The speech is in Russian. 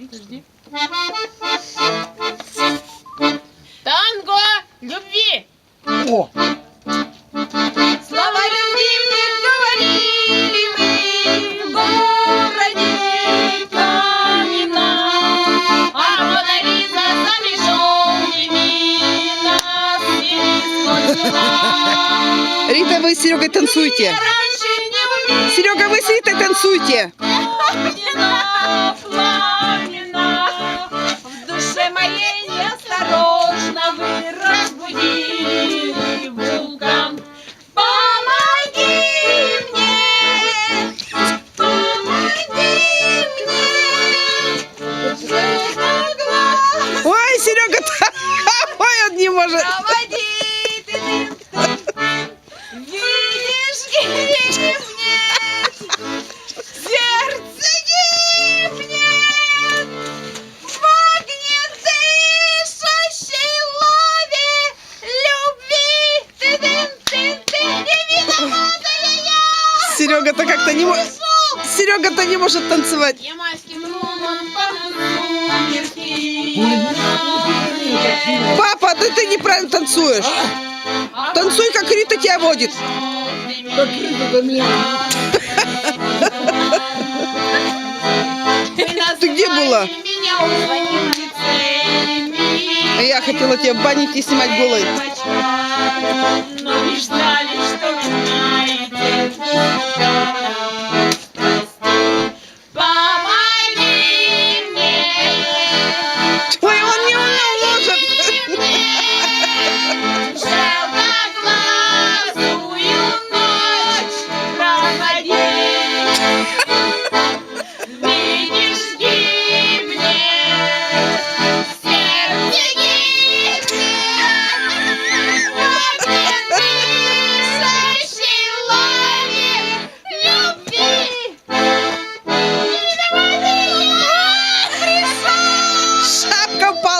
Подожди. Танго любви. О, Слова любви мне говорили мы в городе Каменном. А Мона Лиза за межами нас перескочила. Рита, вы с Серегой танцуйте. Серега, вы с Ритой танцуйте. не может. проводи ты дым. Видишь, и мне сердце гибнет в огне дышащей лаве любви. Ты дым, ты, ты не виноватая я. Серега-то как-то не может. Серега-то не может танцевать. Ямайским румом неправильно танцуешь. Танцуй, как Рита тебя водит. Ты где была? А я хотела тебя в идти снимать голой. Campada!